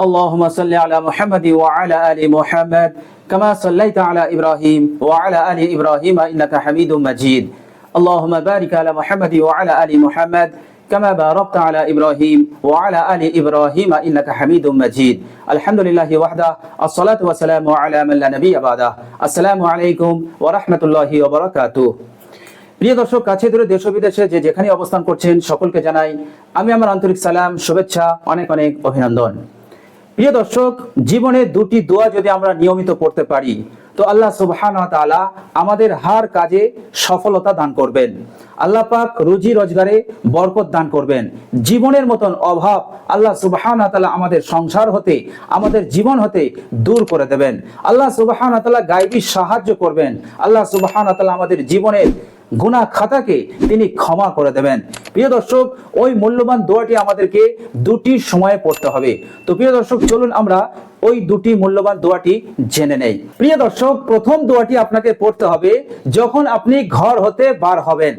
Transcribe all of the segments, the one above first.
اللهم صل على محمد وعلى ال محمد كما صليت على ابراهيم وعلى ال ابراهيم انك حميد مجيد اللهم بارك على محمد وعلى ال محمد كما باركت على ابراهيم وعلى ال ابراهيم انك حميد مجيد الحمد لله وحده الصلاه والسلام على من لا نبي بعده السلام عليكم ورحمه الله وبركاته প্রিয় দর্শক কাছে দূরে দেশ ও বিদেশে যে যেখানে অবস্থান করছেন সকলকে জানাই আমি আমার আন্তরিক সালাম শুভেচ্ছা অনেক অনেক অভিনন্দন প্রিয় দর্শক, জীবনে দুটি দোয়া যদি আমরা নিয়মিত পড়তে পারি, তো আল্লাহ সুবহান আমাদের হার কাজে সফলতা দান করবেন। আল্লাহ পাক রুজি রোজগারে বরকত দান করবেন। জীবনের মতন অভাব আল্লাহ সুবাহান তাআলা আমাদের সংসার হতে, আমাদের জীবন হতে দূর করে দেবেন। আল্লাহ সুবাহান তাআলা গাইবী সাহায্য করবেন। আল্লাহ সুবহান তাআলা আমাদের জীবনের গুণা খাতাকে তিনি ক্ষমা করে দেবেন। প্রিয় দর্শক, ওই মূল্যবান দোয়াটি আমাদেরকে দুটি সময়ে পড়তে হবে। তো প্রিয় দর্শক, চলুন আমরা ওই দুটি মূল্যবান দোয়াটি জেনে নেই। প্রিয় দর্শক, প্রথম দোয়াটি আপনাকে পড়তে হবে, যখন আপনি ঘর হতে বার হবেন,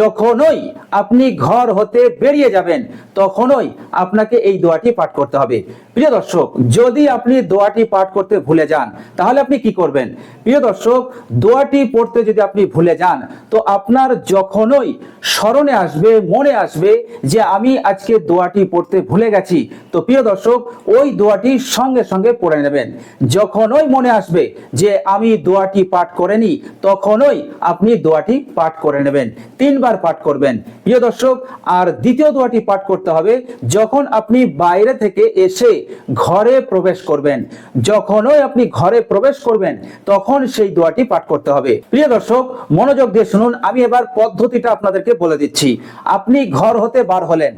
যখনই আপনি ঘর হতে বেরিয়ে যাবেন, তখনই আপনাকে এই দোয়াটি পাঠ করতে হবে। প্রিয় দর্শক, যদি আপনি দোয়াটি পাঠ করতে ভুলে যান, তাহলে আপনি কি করবেন? প্রিয় দর্শক, দোয়াটি পড়তে যদি আপনি ভুলে যান, তো আপনার যখনই স্মরণে আসবে, মনে আসবে যে আমি আজকে দোয়াটি পড়তে ভুলে গেছি, তো প্রিয় দর্শক, ওই দোয়াটি সঙ্গে সঙ্গে পড়ে নেবেন। যখনই মনে আসবে যে আমি দোয়াটি পাঠ করেনি, তখনই আপনি দোয়াটি পাঠ করে নেবেন, তিনবার পাঠ করবেন। প্রিয় দর্শক, আর দ্বিতীয় দোয়াটি পাঠ করতে হবে, যখন আপনি বাইরে থেকে এসে ঘরে প্রবেশ করবেন, যখনই আপনি ঘরে প্রবেশ করবেন, তখন সেই দোয়াটি পাঠ করতে হবে। প্রিয় দর্শক, মনোযোগ দিয়ে শুনুন, আমি এবার পদ্ধতিটা আপনাদেরকে বলে দিচ্ছি। আপনি ঘর হতে বার হলেন,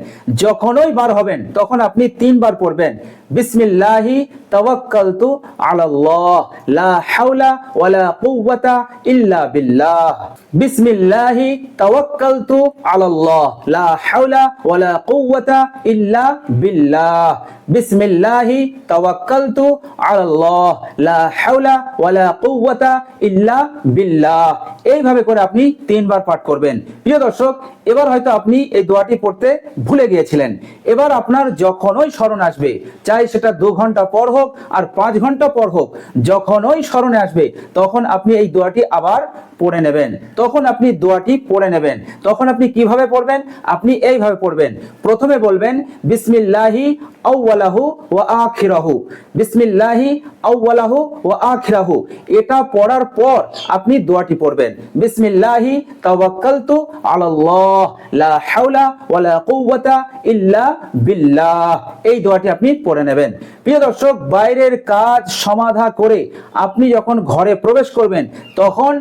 যখনই বার হবেন, তখন আপনি তিনবার পড়বেন বিসমিল্লাহি তাওয়াক্কালতু আলাল্লাহ, লা হাওলা ওয়ালা কুওয়াতা ইল্লা বিল্লাহ। বিসমিল্লাহি তাওয়াক্কালতু আলাল্লাহ, লা হাওলা ওয়ালা কুওয়াতা ইল্লা বিল্লাহ। বিসমিল্লাহি তাওয়াক্কালতু আলাল্লাহ, লা হাওলা ওয়ালা কুওয়াতা ইল্লা বিল্লাহ। এইভাবে করে আপনি তিনবার পাঠ করবেন। প্রিয় দর্শক, এবার হয়তো আপনি এই দোয়াটি পড়তে ভুলে গিয়েছিলেন। এবার আপনার যখনই স্মরণ আসবে চাই সেটা দু ঘণ্টা পর হোক আর পাঁচ ঘণ্টা পর হোক যখনই স্মরণে আসবে, তখন আপনি এই দোয়াটি আবার পড়ে নেবেন। তখন আপনি দোয়াটি পড়ে নেবেন। তখন আপনি কীভাবে পড়বেন? আপনি এইভাবে পড়বেন। প্রথমে বলবেন, বিসমিল্লাহি আউওয়ালাহু ওয়া আখিরাহু। বিসমিল্লাহি আউওয়ালাহু ওয়া আখিরাহু। এটা পড়ার পর আপনি দোয়াটি পড়বেন। বিসমিল্লাহি তাওয়াক্কালতু আলাল্লাহ, লা হাওলা ওয়ালা কুওয়াতা ইল্লা বিল্লাহ। এই দোয়াটি আপনি পড়ে নেবেন। প্রিয় দর্শক, বাইরের কাজ সমাধা করে আপনি যখন ঘরে প্রবেশ করবেন, তখন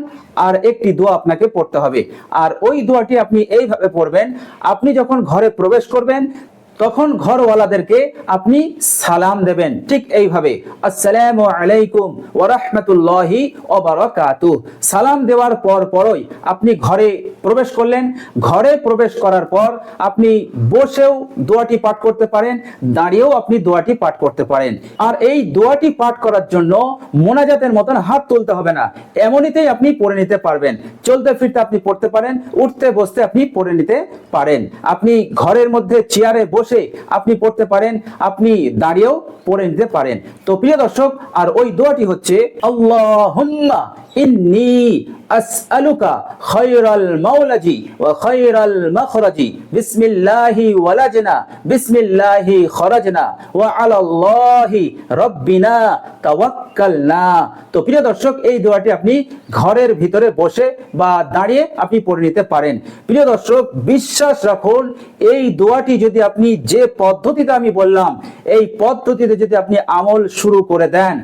আর একটি দোয়া আপনাকে পড়তে হবে। আর ওই দোয়াটি আপনি এইভাবে পড়বেন, আপনি যখন ঘরে প্রবেশ করবেন তখন ঘরওয়ালাদেরকে আপনি সালাম দেবেন। ঠিক এইভাবে, আসসালামু আলাইকুম ওয়া রাহমাতুল্লাহি সালাম দেওয়ার পর পরই আপনি ঘরে প্রবেশ করলেন। ঘরে প্রবেশ করার পর আপনি বসেও দোয়াটি পাঠ করতে পারেন, দাঁড়িয়েও আপনি দোয়াটি পাঠ করতে পারেন। আর এই দোয়াটি পাঠ করার জন্য মোনাজাতের মতন হাত তুলতে হবে না, এমনিতেই আপনি পড়ে নিতে পারবেন। চলতে ফিরতে আপনি পড়তে পারেন, উঠতে বসতে আপনি পড়ে নিতে পারেন। আপনি ঘরের মধ্যে চেয়ারে বসে আপনি পড়তে পারেন, আপনি দাঁড়িয়েও পড়ে নিতে পারেন। তো প্রিয় দর্শক, আর ওই দোয়াটি হচ্ছে তো প্রিয় দর্শক, এই দোয়াটি আপনি ঘরের ভিতরে বসে বা দাঁড়িয়ে আপনি পড়ে নিতে পারেন। প্রিয় দর্শক, বিশ্বাস রাখুন, এই দোয়াটি যদি আপনি যে পদ্ধতিতে আমি বললাম, এই পদ্ধতিতে যদি আপনি আমল শুরু করে দেন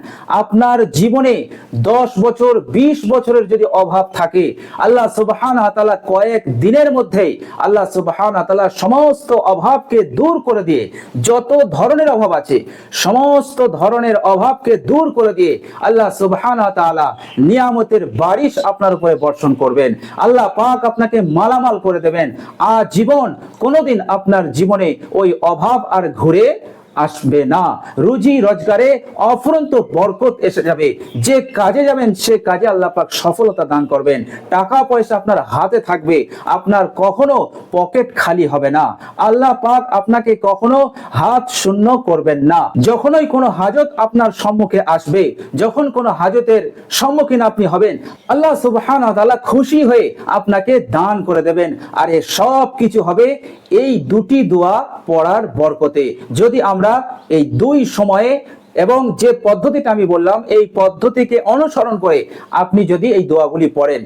আপনার জীবনে দশ বছর, বিশ বছরের যদি অভাব থাকে, আল্লাহ সুবহান হাতালা কয়েক দিনের মধ্যেই আল্লাহ সুবহান তাআলা সমস্ত অভাবকে দূর করে দিয়ে, যত ধরনের অভাব আছে, সমস্ত ধরনের অভাবকে দূর করে দিয়ে আল্লাহ সুবহান তাআলা নিয়ামতের বারিশ আপনার উপরে বর্ষণ করবেন। আল্লাহ পাক আপনাকে মালামাল করে দেবেন। আজীবন কোনোদিন আপনার জীবনে ওই অভাব আর ঘুরে আসবে না। রুজি রোজগারে অফুরন্ত বরকত এসে যাবে। যে কাজে যাবেন, সে কাজে আল্লাহ পাক সফলতা দান করবেন। টাকা পয়সা আপনার হাতে থাকবে। আপনার কখনো পকেট খালি হবে না। আল্লাহ পাক আপনাকে কখনো হাত শূন্য করবেন না। যখনই কোনো হাজত আপনার সম্মুখে আসবে, যখন কোনো হাজতের সম্মুখীন আপনি হবেন, আল্লাহ সুবহান খুশি হয়ে আপনাকে দান করে দেবেন। আর এ সব কিছু হবে এই দুটি দোয়া পড়ার বরকতে। যদি আমরা এই দুই সময়ে এবং যে পদ্ধতিটা আমি বললাম, এই পদ্ধতিকে অনুসরণ করে আপনি যদি এই দোয়াগুলি পড়েন।